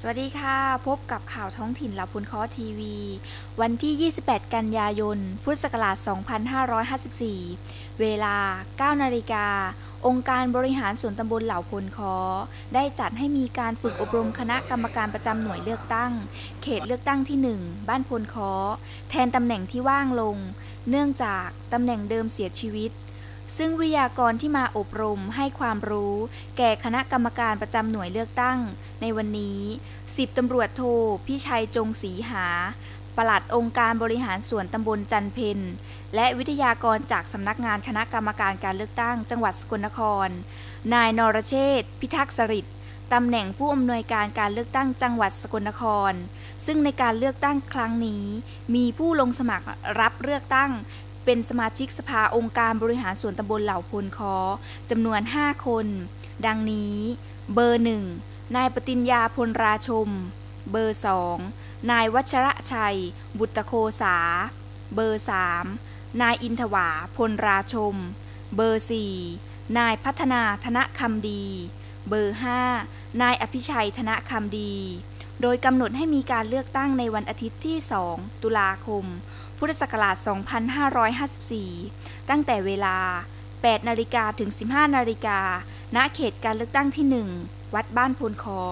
สวัสดีค่ะ พบกับข่าวท้องถิ่นลาพุนคอทีวี วันที่ 28 กันยายน พุทธศักราช 2554 เวลา 9 นาฬิกา องค์การบริหารส่วนตำบลเหล่าพลคอ ได้จัดให้มีการฝึกอบรมคณะกรรมการประจำหน่วยเลือกตั้ง เขตเลือกตั้งที่ 1 บ้านพลคอ แทนตำแหน่งที่ว่างลง เนื่องจากตำแหน่งเดิมเสียชีวิต ซึ่งวิทยากรที่มาอบรมให้ความรู้ แก่คณะกรรมการประจำหน่วยเลือกตั้ง ในวันนี้สิบตำรวจโทพิชัยจงศรีหา ปลัดองค์การบริหารส่วนตำบลจันเพนและวิทยากรจากสำนักงานคณะกรรมการการเลือกตั้ง จังหวัดสกลนคร นายนรเชษฐพิทักษ์สริตตำแหน่งผู้อำนวยการการเลือกตั้งจังหวัดสกลนคร ซึ่งในการเลือกตั้งครั้งนี้ มีผู้ลงสมัครรับเลือกตั้ง เป็นสมาชิกสภาองค์การบริหารส่วนตำบลเหล่าพลคอจำนวน 5 คน ดังนี้ เบอร์หนึ่งนายปติญญาพลราชม เบอร์สองนายวัชระชัย บุตรโคสา เบอร์สามนายอินทวาพลราชม เบอร์สี่นายพัฒนาธนคำดี เบอร์ห้านายอภิชัยธนคำดี โดยกำหนดให้มีการเลือกตั้งในวันอาทิตย์ที่ 2 ตุลาคม พุทธศักราช 2554 ตั้งแต่เวลา 8 นาฬิกาถึง 15 นาฬิกา ณ เขตการเลือกตั้งที่ 1 วัดบ้านพลคอ